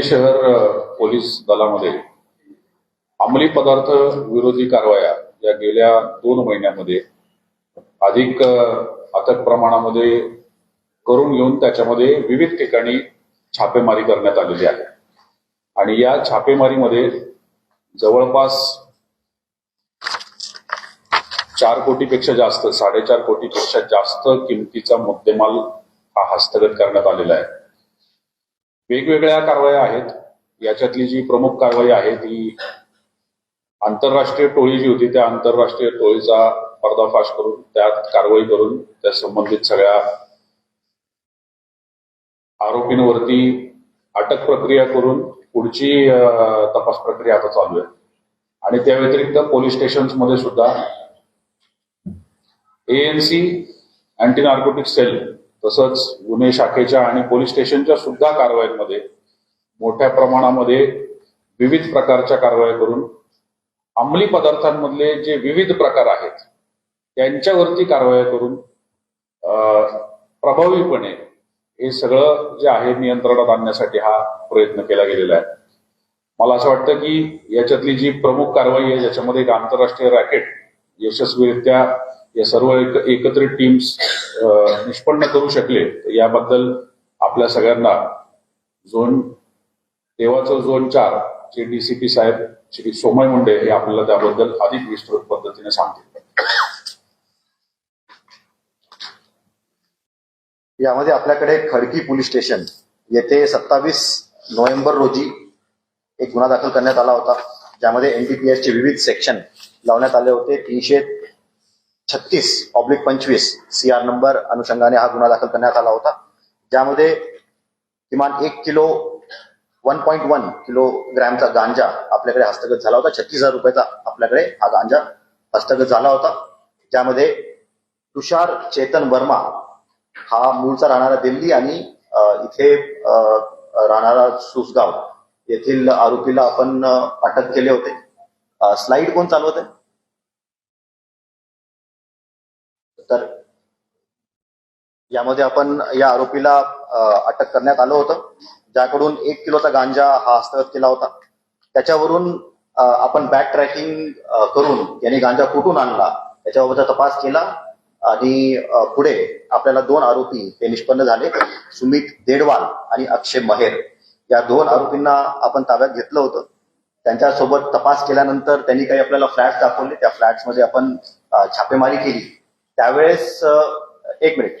पुणे शहर पोलीस दलामध्ये अंमली पदार्थ विरोधी कारवाया या गेल्या दोन महिन्यामध्ये अधिक अथक प्रमाणामध्ये करून घेऊन त्याच्यामध्ये विविध ठिकाणी छापेमारी करण्यात आलेली आहे. आणि या छापेमारीमध्ये जवळपास चार कोटीपेक्षा जास्त साडेचार कोटीपेक्षा जास्त किमतीचा मुद्देमाल हा हस्तगत करण्यात आलेला आहे. वेगवेगळ्या कारवाया आहेत. याच्यातली जी प्रमुख कारवाई आहे ती आंतरराष्ट्रीय टोळी जी होती त्या आंतरराष्ट्रीय टोळीचा पर्दाफाश करून त्यात कारवाई करून त्या संबंधित सगळ्या आरोपींवरती अटक प्रक्रिया करून पुढची तपास प्रक्रिया आता चालू आहे. आणि त्या व्यतिरिक्त पोलीस स्टेशन्समध्ये सुद्धा एएनसी अँटी नार्कोटिक सेल तसंच गुन्हे शाखेच्या आणि पोलीस स्टेशनच्या सुद्धा कारवायांमध्ये मोठ्या प्रमाणामध्ये विविध प्रकारच्या कारवाया करून अंमली पदार्थांमधले जे विविध प्रकार आहेत त्यांच्यावरती कारवाया करून प्रभावीपणे हे सगळं जे आहे नियंत्रणात आणण्यासाठी हा प्रयत्न केला गेलेला आहे. मला असं वाटतं की याच्यातली जी प्रमुख कारवाई आहे ज्याच्यामध्ये एक आंतरराष्ट्रीय रॅकेट यशस्वीरित्या या सर्व एक, एकत्रित टीम्स निष्पन्न करू शकले तर याबद्दल आपल्या सगळ्यांना झोन देवाचं झोन चार चे डीसीपी साहेब श्री सोमय मुंडे हे आपल्याला त्याबद्दल अधिक विस्तृत पद्धतीने सांगतील. यामध्ये आपल्याकडे खडकी पोलीस स्टेशन येथे सत्तावीस नोव्हेंबर रोजी एक गुन्हा दाखल करण्यात आला होता ज्यामध्ये एनडीपीएस चे विविध सेक्शन लावण्यात आले होते. तीनशे छत्तीस ऑब्लिक पंचवीस सी आर नंबर अनुषंगाने हा गुन्हा दाखल करण्यात आला होता. ज्यामध्ये किमान एक किलो वन पॉईंट वन किलोग्रॅमचा गांजा आपल्याकडे हस्तगत झाला होता. छत्तीस हजार रुपयाचा आपल्याकडे हा गांजा हस्तगत झाला होता. ज्यामध्ये तुषार चेतन वर्मा हा मूळचा राहणारा दिल्ली आणि इथे राहणारा सुसगाव येथील आरोपीला आपण अटक केले होते. स्लाइड कोण चालवत आहे तर यामध्ये आपण या आरोपीला अटक करण्यात आलं होतं. ज्याकडून एक किलोचा गांजा हा हस्तगत केला होता. त्याच्यावरून आपण बॅक ट्रॅकिंग करून याने गांजा कुठून आणला त्याच्याबाबतचा तपास केला. आणि पुढे आपल्याला दोन आरोपी हे निष्पन्न झाले. सुमित देडवाल आणि अक्षय महेर. या दोन आरोपींना आपण ताब्यात घेतलं होतं. त्यांच्यासोबत तपास केल्यानंतर त्यांनी काही आपल्याला फ्लॅट्स दाखवले. त्या फ्लॅट्समध्ये आपण छापेमारी केली. त्यावेळेस एक मिनिट.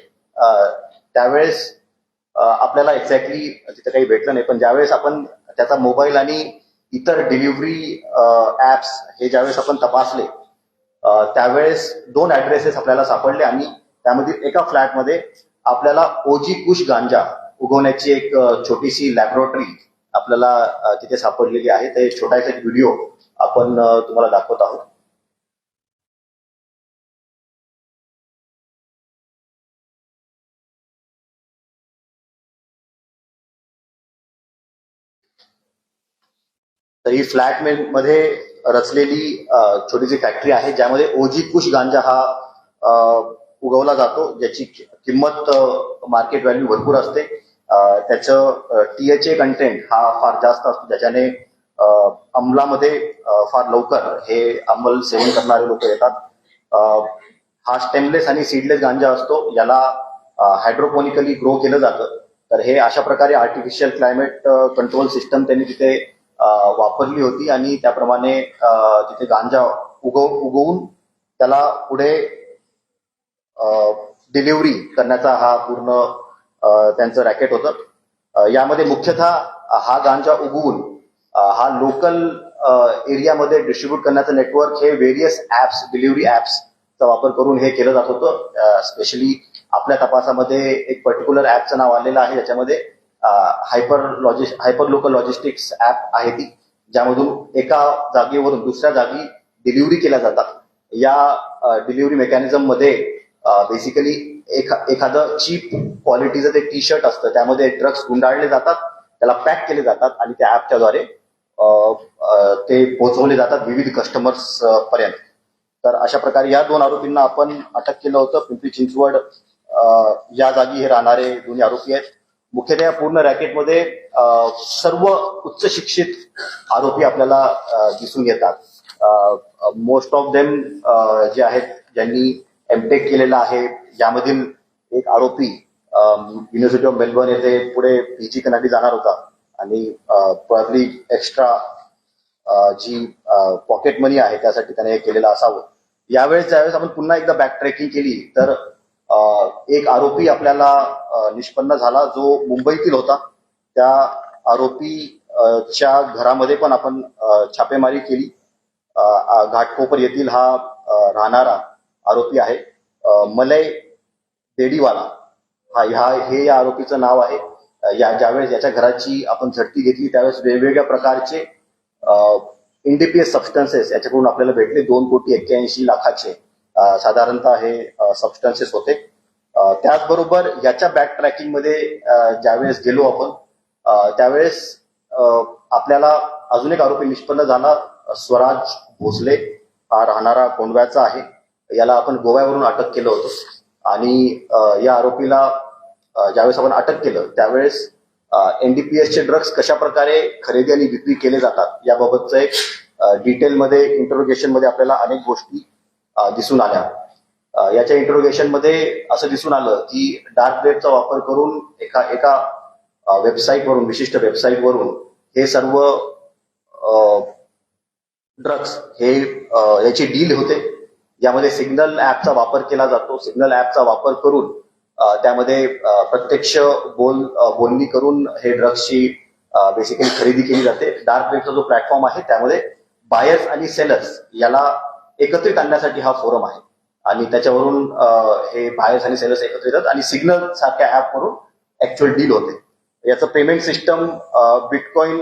त्यावेळेस आपल्याला एक्झॅक्टली तिथे काही भेटलं नाही पण ज्यावेळेस आपण त्याचा मोबाईल आणि इतर डिलिव्हरी ऍप्स हे ज्यावेळेस आपण तपासले त्यावेळेस दोन ऍड्रेसेस आपल्याला सापडले आणि त्यामधील एका फ्लॅटमध्ये आपल्याला ओजी कुश गांजा उगवण्याची एक छोटीशी लॅबोरेटरी आपल्याला तिथे सापडलेली आहे. ते छोटासा एक व्हिडिओ आपण तुम्हाला दाखवत आहोत. तर ही फ्लॅटमध्ये रचलेली छोटीशी फॅक्टरी आहे ज्यामध्ये ओजी कुश गांजा हा उगवला जातो ज्याची किंमत मार्केट व्हॅल्यू भरपूर असते. त्याचं टीएचए कंटेंट हा फार जास्त असतो ज्याच्याने अंमलामध्ये फार लवकर हे अंमल सेवन करणारे लोक येतात. हा स्टेमलेस आणि सीडलेस गांजा असतो याला हायड्रोपोनिकली ग्रो केलं जातं. तर हे अशा प्रकारे आर्टिफिशियल क्लायमेट कंट्रोल सिस्टम त्यांनी तिथे वापरली होती आणि त्याप्रमाणे तिथे गांजा उगव उगवून त्याला पुढे डिलिव्हरी करण्याचा हा पूर्ण त्यांचं रॅकेट होतं. यामध्ये मुख्यतः हा गांजा उगवून हा लोकल एरियामध्ये डिस्ट्रीब्यूट करण्याचं नेटवर्क हे व्हेरियस ऍप्स डिलिव्हरी ऍप्सचा वापर करून हे केलं जात होतं. स्पेशली आपल्या तपासामध्ये एक पर्टिक्युलर ऍपचं नाव आलेलं आहे. ज्याच्यामध्ये hyper logist hyper local logistics app आहे ती ज्यामधून एका जागेवरून दुसऱ्या जागी डिलिव्हरी केल्या जातात. या डिलिव्हरी मेकॅनिझममध्ये बेसिकली एखादं चीप क्वालिटीचं ते टी शर्ट असतं. त्यामध्ये ड्रग्स गुंडाळले जातात त्याला पॅक केले जातात आणि त्या ऍपच्या द्वारे ते पोहोचवले जातात विविध कस्टमर्स पर्यंत. तर अशा प्रकारे या दोन आरोपींना आपण अटक केलं होतं. पिंपरी चिंचवड या जागी हे राहणारे दोन्ही आरोपी आहेत. मुख्यतः या पूर्ण रॅकेटमध्ये सर्व उच्च शिक्षित आरोपी आपल्याला दिसून येतात. मोस्ट ऑफ देम जे आहेत ज्यांनी एमटेक केलेलं आहे यामधील एक आरोपी युनिव्हर्सिटी ऑफ मेलबर्न येथे पुढे पीजी करण्यासाठी जाणार होता. आणि प्रॉब्ली एक्स्ट्रा जी पॉकेट मनी आहे त्यासाठी त्याने हे केलेलं असावं. यावेळेस ज्यावेळेस आपण पुन्हा एकदा बॅक ट्रेकिंग केली तर एक आरोपी आपल्याला निष्पन्न झाला जो मुंबईतील होता. त्या आरोपी च्या घरामध्ये पण आपण छापेमारी केली. घाटकोपर येथील हा राहणारा आरोपी आहे. मलय देडीवाला हा ह्या हे या आरोपीचं नाव आहे. या ज्यावेळेस याच्या घराची आपण झडती घेतली त्यावेळेस वेगवेगळ्या प्रकारचे इंडिपियस सबस्टन्सेस याच्याकडून आपल्याला भेटले. दोन कोटी एक्क्याऐंशी लाखाचे साधारणतः हे सबस्टन्सेस होते. त्याचबरोबर याच्या बॅक ट्रॅकिंगमध्ये ज्यावेळेस गेलो आपण त्यावेळेस आपल्याला अजून एक आरोपी निष्पन्न झाला स्वराज भोसले. हा राहणारा कोंडव्याचा आहे. याला आपण गोव्यावरून अटक केलं होतं. आणि या आरोपीला ज्यावेळेस आपण अटक केलं त्यावेळेस एनडीपीएसचे ड्रग्ज कशा प्रकारे खरेदी आणि विक्री केले जातात याबाबतचं एक डिटेलमध्ये इंटरोगेशनमध्ये आपल्याला अनेक गोष्टी दिसून आल्या. याच्या इंटरोगेशनमध्ये असं दिसून आलं की डार्क वेबचा वापर करून एका एका वेबसाईटवरून विशिष्ट वेबसाईटवरून हे सर्व ड्रग्स हे याची डील होते. यामध्ये सिग्नल ऍपचा वापर केला जातो. सिग्नल ऍपचा वापर करून त्यामध्ये प्रत्यक्ष बोल बोलणी करून हे ड्रग्सची बेसिकली खरेदी केली जाते. डार्क वेबचा जो प्लॅटफॉर्म आहे त्यामध्ये बायर्स आणि सेलर्स याला एकत्रित आणण्यासाठी हा फोरम आहे. आणि त्याच्यावरून हे बायर्स आणि सेलर्स एकत्र येतात आणि सिग्नल सारख्या ऍपवरून ऍक्च्युअल डील होते. याचं पेमेंट सिस्टम बिटकॉइन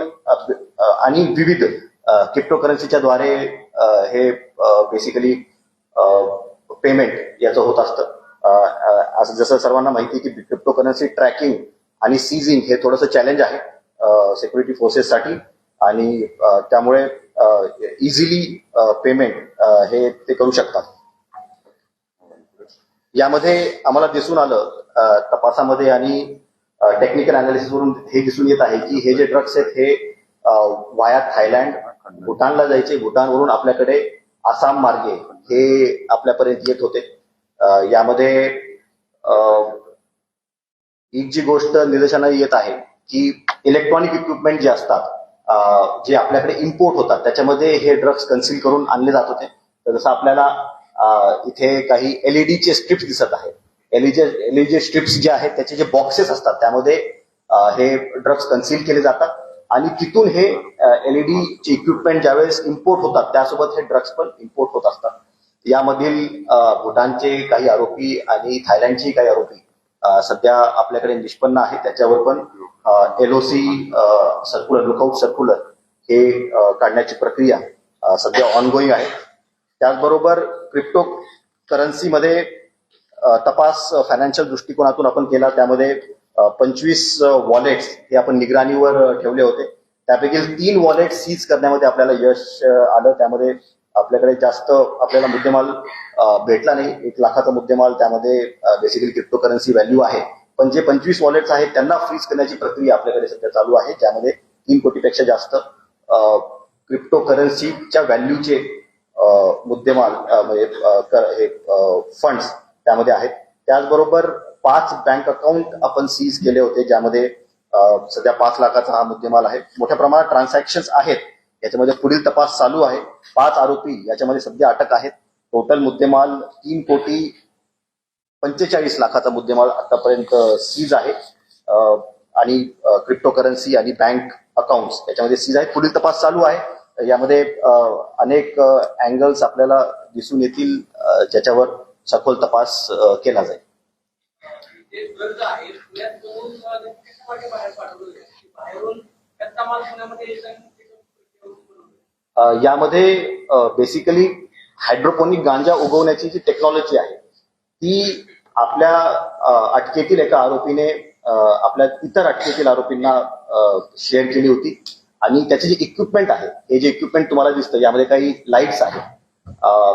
आणि विविध क्रिप्टोकरन्सीच्या द्वारे हे बेसिकली पेमेंट याचं होत असतं. असं जसं सर्वांना माहिती आहे की क्रिप्टोकरन्सी ट्रॅकिंग आणि सीझिंग हे थोडंसं चॅलेंज आहे सिक्युरिटी फोर्सेससाठी आणि त्यामुळे इझिली पेमेंट हे ते करू शकतात. यामध्ये आम्हाला दिसून आलं तपासामध्ये आणि टेक्निकल अनालिसिसवरून हे दिसून येत आहे की हे जे ड्रग्स आहेत हे वाया थायलँड भूटानला जायचे. भूटानवरून आपल्याकडे आसाम मार्गे हे आपल्यापर्यंत येत होते. यामध्ये एक जी गोष्ट निदर्शनाला येत आहे की इलेक्ट्रॉनिक इक्विपमेंट जे असतात जे आपल्याकडे इम्पोर्ट होतात त्याच्यामध्ये हे ड्रग्स कन्सील करून आणले जात होते. तर जसं आपल्याला इथे काही एलईडीचे स्ट्रिप्स दिसत आहेत. एलईडी एलईडी स्ट्रिप्स जे आहेत त्याचे जे बॉक्सेस असतात त्यामध्ये हे ड्रग्ज कन्सील केले जातात. आणि तिथून हे एलईडी चे इक्विपमेंट ज्यावेळेस इम्पोर्ट होतात त्यासोबत हे ड्रग्ज पण इम्पोर्ट होत असतात. यामधील भूटानचे काही आरोपी आणि थायलंडचे काही आरोपी सध्या आपल्याकडे निष्पन्न आहे त्याच्यावर पण एलओसी सर्क्युलर लुकआउट सर्क्युलर हे काढण्याची प्रक्रिया सध्या ऑनगोईंग आहे. त्याचबरोबर क्रिप्टो करन्सीमध्ये तपास फायनान्शियल दृष्टिकोनातून आपण केला त्यामध्ये पंचवीस वॉलेट्स हे आपण निगराणीवर ठेवले होते. त्यापैकी तीन वॉलेट सीज करण्यामध्ये आपल्याला यश आलं. त्यामध्ये आपल्याकडे जास्त आपल्याला मुद्देमाल भेटला नाही. एक लाखाचा मुद्देमाल त्यामध्ये बेसिकली क्रिप्टो करन्सी व्हॅल्यू आहे. पण जे पंचवीस वॉलेट्स आहेत त्यांना फ्रीज करण्याची प्रक्रिया आपल्याकडे सध्या चालू आहे. ज्यामध्ये तीन कोटीपेक्षा जास्त क्रिप्टो करन्सीच्या व्हॅल्यूचे मुद्देमाल म्हणजे हे फंड्स त्यामध्ये आहेत. त्याचबरोबर पाच बँक अकाउंट आपण सीज केले होते ज्यामध्ये सध्या पाच लाखाचा हा मुद्देमाल आहे. मोठ्या प्रमाणात ट्रान्झॅक्शन आहेत. याच्यामध्ये पुढील तपास चालू आहे. पाच आरोपी याच्यामध्ये सध्या अटक आहेत. टोटल मुद्देमाल तीन कोटी पंचेचाळीस लाखाचा मुद्देमाल आतापर्यंत सीज आहे. आणि क्रिप्टो करन्सी आणि बँक अकाउंट याच्यामध्ये सीज आहे पुढील तपास चालू आहे. यामध्ये अनेक अँगल्स आपल्याला दिसून येतील ज्याच्यावर सखोल तपास केला जाईल. यामध्ये बेसिकली हायड्रोपोनिक गांजा उगवण्याची जी टेक्नॉलॉजी आहे ती आपल्या अटकेतील एका आरोपीने आपल्या इतर अटकेतील आरोपींना शेअर केली होती. आणि त्याचे जे इक्विपमेंट आहे हे जे इक्विपमेंट तुम्हाला दिसतं यामध्ये काही लाईट्स आहेत.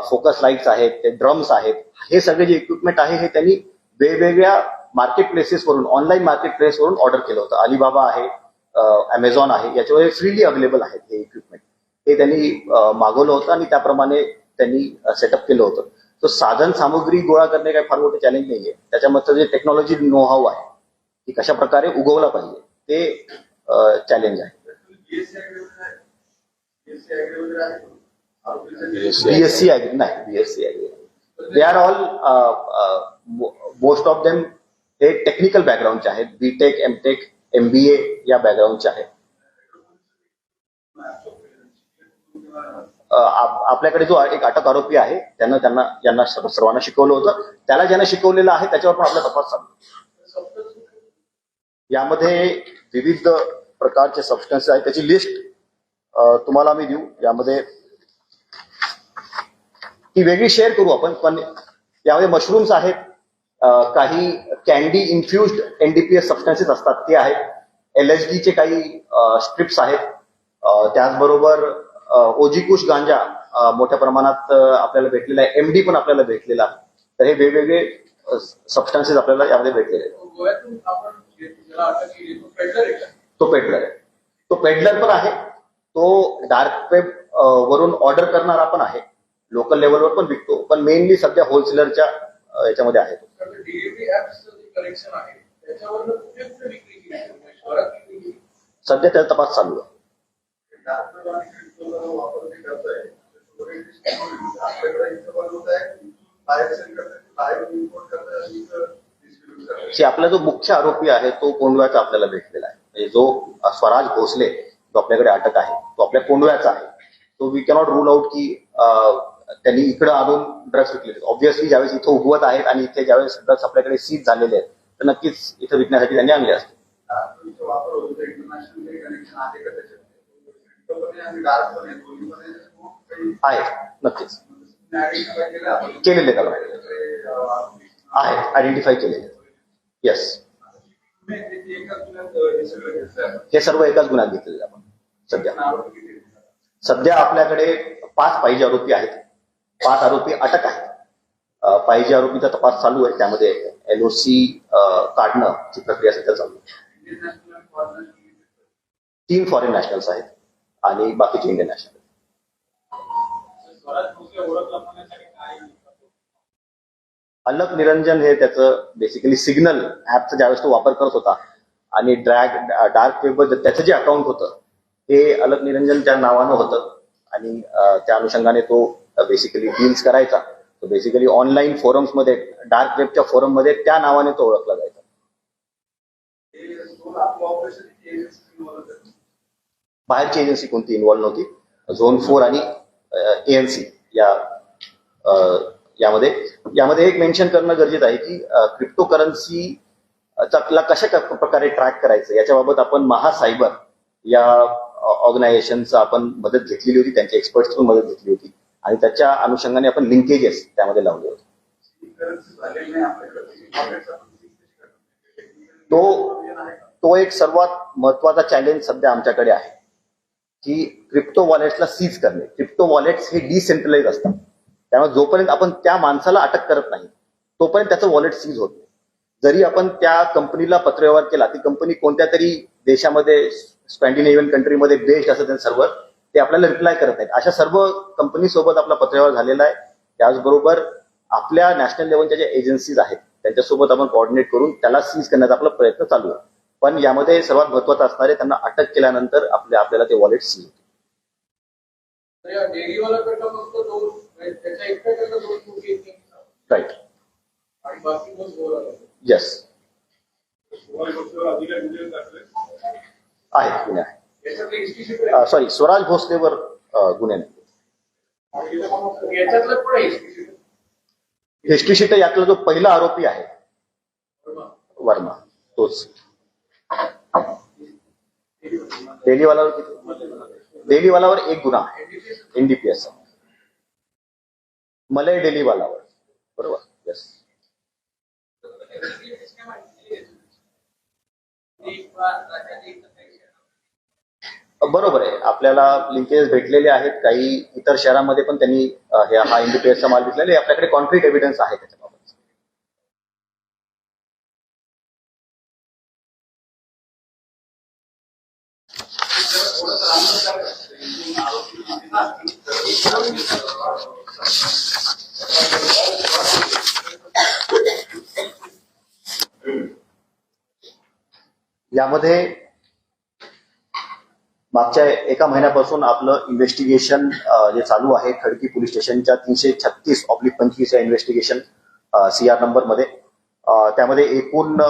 फोकस लाईट्स आहेत ते ड्रम्स आहेत. हे सगळे जे इक्विपमेंट आहे हे त्यांनी वेगवेगळ्या मार्केट प्लेसेसवरून ऑनलाईन मार्केट प्लेसवरून ऑर्डर केलं होतं. अलिबाबा आहे अमेझॉन आहे याच्यावर फ्रीली अवेलेबल आहेत हे इक्विपमेंट हे त्यांनी मागवलं होतं आणि त्याप्रमाणे त्यांनी सेटअप केलं होतं. तो साधन सामुग्री गोळा करणे काही फार मोठं चॅलेंज नाहीये. त्याच्यामध्ये जे टेक्नॉलॉजी नोहाव आहे ती कशा प्रकारे उगवला पाहिजे ते चॅलेंज आहे. बीएससी नाही BSc they are all most of them हे टेक्निकल बॅकग्राऊंडचे आहेत बीटेक एमटेक एमबीए या बॅकग्राऊंडचे आहेत अ, आप- आपल्याकडे जो एक अटक आरोपी आहे त्यानं त्यांना यांना सर्व- सर्वांना शिकवलं होतं. त्याला ज्यानं शिकवलेलं आहे त्याच्यावर पण आपला तपास चालू. आहे. यामध्ये विविध प्रकारचे सबस्टन्स आहेत त्याची लिस्ट तुम्हाला आम्ही देऊ. यामध्ये ती वेगळी शेअर करू आपण पण यामध्ये मशरूम्स आहेत. काही कॅन्डी इन्फ्युज्ड एनडीपीएस सबस्टन्सेस असतात ते आहेत. एल एच चे काही स्ट्रिप्स आहेत. त्याचबरोबर ओजिकुश गांजा मोठ्या प्रमाणात आपल्याला भेटलेला आहे. एमडी पण आपल्याला भेटलेला. आहे तर हे वेगवेगळे सबस्टन्सेस आपल्याला यामध्ये भेटलेले आहेत. तो पेडलर? तो पेडलर पण आहे. तो डार्क वेब वरून ऑर्डर करणारा पण आहे. लोकल लेवलवर पण विकतो. पण मेनली सध्या होलसेलरच्या याच्यामध्ये आहे? म्हणजे सध्या त्याचा तपास चालू आहे. की आपला जो मुख्य आरोपी आहे तो कोंडव्याचा आपल्याला भेटलेला म्हणजे जो स्वराज भोसले जो आपल्याकडे अटक आहे. तो आपल्या कोंडव्याचा आहे. तो वी कॅनॉट रूल आउट की त्यांनी इकडे आणून ड्रग्स विकले ऑब्व्हियसली ज्यावेळेस इथं उगवत आहेत आणि इथे ज्यावेळेस ड्रग्स आपल्याकडे सीज झालेले आहेत तर नक्कीच इथं विकण्यासाठी त्यांनी आणले असते आहेत नक्कीच. केलेले आहेत आयडेंटिफाय केलेले. येस हे सर्व एकाच गुन्ह्यात घेतलेले आपण सध्या. सध्या आपल्याकडे पाच पाहिजे आरोपी आहेत. पाच आरोपी अटक आहेत. पाहिजे आरोपीचा तपास चालू आहे. त्यामध्ये एलओसी काढणं ची प्रक्रिया सध्या चालू आहे. तीन फॉरेन नॅशनल्स आहेत आणि बाकीचे इंडियन नॅशनल अलग अलक निरंजन हे त्याचं बेसिकली सिग्नल ऍपचा ज्यावेळेस तो वापर करत होता आणि ड्रॅग डार्क वेब त्याचं जे अकाउंट होतं ते अलक निरंजनच्या नावानं होतं आणि त्या अनुषंगाने तो बेसिकली डील्स करायचा. तो बेसिकली ऑनलाईन फोरम्समध्ये डार्क वेबच्या फोरममध्ये त्या नावाने तो ओळखला जायचा. बाहेरची एजन्सी कोणती इन्व्हॉल्व्ह नव्हती. झोन फोर आणि एएनसी या यामध्ये. यामध्ये एक मेन्शन करणं गरजेचं आहे की क्रिप्टो करन्सी ला कशा प्रकारे ट्रॅक करायचं याच्याबाबत आपण महासायबर या ऑर्गनायझेशनचा आपण मदत घेतलेली होती त्यांच्या एक्सपर्ट्सकडून मदत घेतली होती. आणि त्याच्या अनुषंगाने आपण लिंकेजेस त्यामध्ये लावले होते. तो तो एक सर्वात महत्त्वाचा चॅलेंज सध्या आमच्याकडे आहे की क्रिप्टो वॉलेट्सला सीज करणे. क्रिप्टो वॉलेट्स हे डिसेंट्रलाइज असतात. त्यामुळे जोपर्यंत आपण त्या माणसाला अटक करत नाही तोपर्यंत त्याचं वॉलेट सीज होत नाही. जरी आपण त्या कंपनीला पत्रव्यवहार केला ती कंपनी कोणत्या तरी देशामध्ये स्कॅन्डिनेव्हियन कंट्रीमध्ये बेस्ट असं त्यांचं सर्व्हर ते आपल्याला रिप्लाय करत नाहीत. अशा सर्व कंपनी सोबत आपला पत्रव्यवहार झालेला आहे. त्याचबरोबर आपल्या नॅशनल लेवलच्या ज्या एजन्सीज आहेत त्यांच्यासोबत आपण कोऑर्डिनेट करून त्याला सीज करण्याचा आपला प्रयत्न चालू आहे. पण यामध्ये सर्वात महत्वाचं असणारे त्यांना अटक केल्यानंतर आपल्या आपल्याला ते वॉलेट सीज होते. राईट येस आहेत गुन्हे आहेत सॉरी स्वराज भोसलेवर गुन्हे नाही. हिस्ट्री शीट यातला जो पहिला आरोपी आहे. वर्मा. तोच. डेलीवालावर किती डेलीवालावर एक गुन्हा आहे. एनडीपीएस मलय डेलीवालावर बरोबर येस बरोबर आहे आपल्याला लिंकेज भेटलेले आहेत काही इतर शहरांमध्ये पण त्यांनी हे- हा एनडीपीएसचा माल घेतलेला आहे आपल्याकडे कॉन्क्रीट एव्हिडन्स आहे त्याच्याबाबत यामध्ये मागच्या एका महिन्यापासून आपलं इन्व्हेस्टिगेशन जे चालू आहे खडकी पोलीस स्टेशनच्या तीनशे छत्तीस ऑब्लिक पंचवीस या इन्व्हेस्टिगेशन सी आर नंबरमध्ये त्यामध्ये एकूण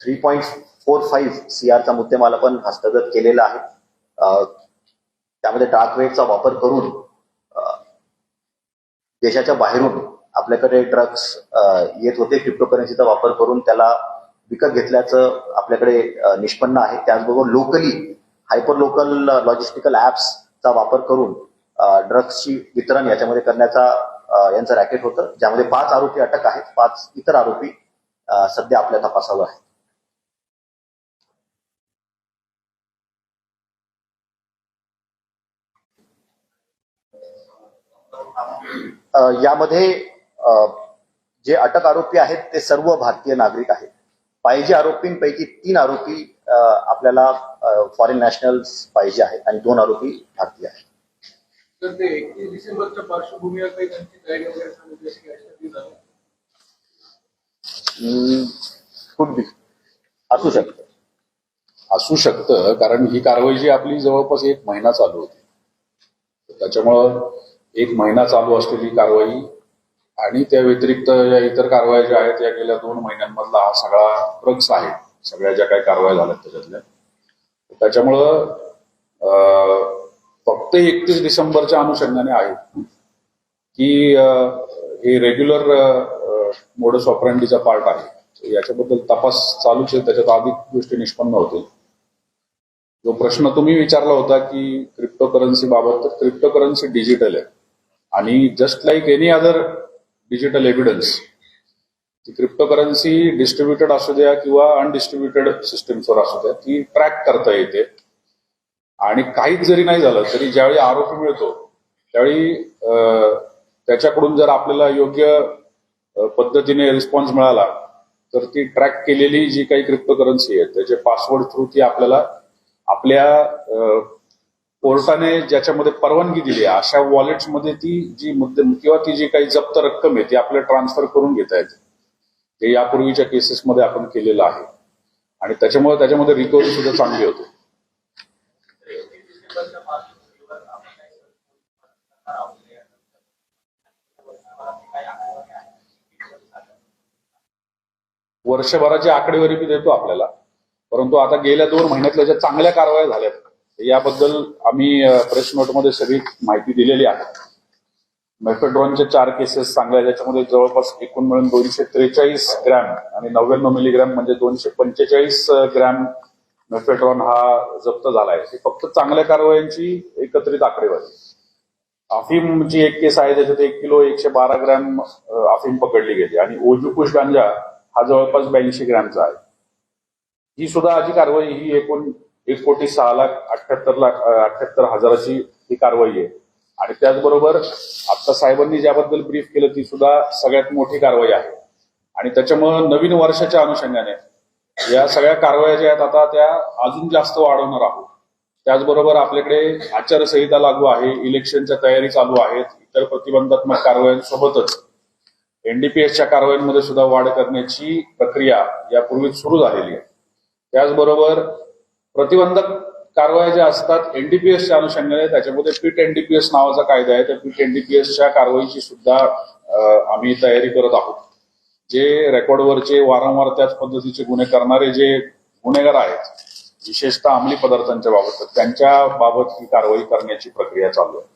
three point four five C आरचा मुद्देमाल आपण हस्तगत केलेला आहे. त्यामध्ये डार्क वेबचा वापर करून देशाच्या बाहेरून आपल्याकडे ड्रग्ज येत होते. क्रिप्टोकरन्सीचा वापर करून त्याला विकत घेतल्याचं आपल्याकडे निष्पन्न आहे. त्याचबरोबर लोकली हायपर लोकल लॉजिस्टिकल चा वापर करून ड्रग्जची वितरण याच्यामध्ये करण्याचा यांचं रॅकेट होतं. ज्यामध्ये पाच आरोपी अटक आहेत. पाच इतर आरोपी सध्या आपल्या तपासावर आहेत. यामध्ये जे अटक आरोपी आहेत ते सर्व भारतीय नागरिक आहेत. पाहिजे आरोपींपैकी तीन आरोपी आपल्याला फॉरेन नॅशनल्स पाहिजे आहेत आणि दोन आरोपी भारतीय आहेत. बी असू शकतं. असू शकतं कारण ही कारवाई जी आपली जवळपास एक महिना चालू होती. त्याच्यामुळं एक महिना चालू असलेली कारवाई आणि त्या व्यतिरिक्त या इतर कारवाया ज्या आहेत या गेल्या दोन महिन्यांमधला हा सगळा ड्रग्स आहे. सगळ्या ज्या काही कारवाया झाल्यात त्याच्यातल्या. त्याच्यामुळं फक्त एकतीस डिसेंबरच्या अनुषंगाने आहे. की हे रेग्युलर मोडस ऑपरेंडीचा पार्ट आहे. याच्याबद्दल तपास चालूच आहे. त्याच्यात अधिक गोष्टी निष्पन्न होतील. जो प्रश्न तुम्ही विचारला होता की क्रिप्टोकरन्सी बाबत तर क्रिप्टोकरन्सी डिजिटल आहे. आणि just like any other digital evidence cryptocurrency distributed असू द्या किंवा अनडिस्ट्रीब्युटेड सिस्टमवर असू द्या ती ट्रॅक करता येते. आणि काहीच जरी नाही झालं तरी ज्यावेळी आरोपी मिळतो त्यावेळी त्याच्याकडून जर आपल्याला योग्य पद्धतीने रिस्पॉन्स मिळाला तर ती ट्रॅक केलेली जी काही क्रिप्टोकरन्सी आहे त्याचे पासवर्ड थ्रू ती आपल्याला आपल्या कोर्टाने ज्याच्यामध्ये परवानगी दिली आहे अशा वॉलेट्समध्ये ती जी मुद्दे किंवा ती जी काही जप्त रक्कम आहे ती आपल्याला ट्रान्सफर करून घेता येते. ते यापूर्वीच्या केसेसमध्ये आपण केलेलं आहे. आणि त्याच्यामुळे त्याच्यामध्ये रिकव्हरी सुद्धा चांगली होते. वर्षभराची आकडेवारी मी देतो आपल्याला. परंतु आता गेल्या दोन महिन्यातल्या ज्या चांगल्या कारवाया झाल्या याबद्दल आम्ही प्रेस नोटमध्ये सगळी माहिती दिलेली आहे. मेफेड्रॉनचे चार केसेस चांगल्या ज्याच्यामध्ये जवळपास एकूण मिळून दोनशे त्रेचाळीस ग्रॅम आणि नव्याण्णव मिलीग्रॅम म्हणजे दोनशे पंचेचाळीस ग्रॅम मेफेड्रॉन हा जप्त झाला आहे. ही फक्त चांगल्या कारवायांची एकत्रित आकडेवारी. अफीमची एक केस आहे त्याच्यात एक किलो एकशे बारा ग्रॅम अफीम पकडली गेली आणि ओजुकुश गांजा हा जवळपास ब्याऐंशी ग्रॅमचा आहे. ही सुद्धा जी कारवाई ही एकूण एक कोटी सहा लाख अठ्याहत्तर लाख अठ्याहत्तर हजाराची ही कारवाई आहे. आणि त्याचबरोबर आता साहेबांनी ज्याबद्दल ब्रीफ केलं ती सुद्धा सगळ्यात मोठी कारवाई आहे. आणि त्याच्यामुळं नवीन वर्षाच्या अनुषंगाने या सगळ्या कारवाया ज्या आहेत आता त्या अजून जास्त वाढवणार आहोत. त्याचबरोबर आपल्याकडे आचारसंहिता लागू आहे इलेक्शनच्या तयारी चालू आहेत इतर प्रतिबंधात्मक कारवायांसोबतच. एनडीपीएसच्या कारवायांमध्ये सुद्धा वाढ करण्याची प्रक्रिया यापूर्वीच सुरू झालेली आहे. त्याचबरोबर प्रतिबंधक कारवाया ज्या असतात एनडीपीएसच्या अनुषंगाने त्याच्यामध्ये पीट एनडीपीएस नावाचा कायदा आहे. त्या पीट एनडीपीएसच्या कारवाईची सुद्धा आम्ही तयारी करत आहोत. जे रेकॉर्डवरचे वारंवार त्याच पद्धतीचे गुन्हे करणारे जे गुन्हेगार आहेत विशेषतः अंमली पदार्थांच्या बाबत त्यांच्या बाबत ही कारवाई करण्याची प्रक्रिया चालू आहे.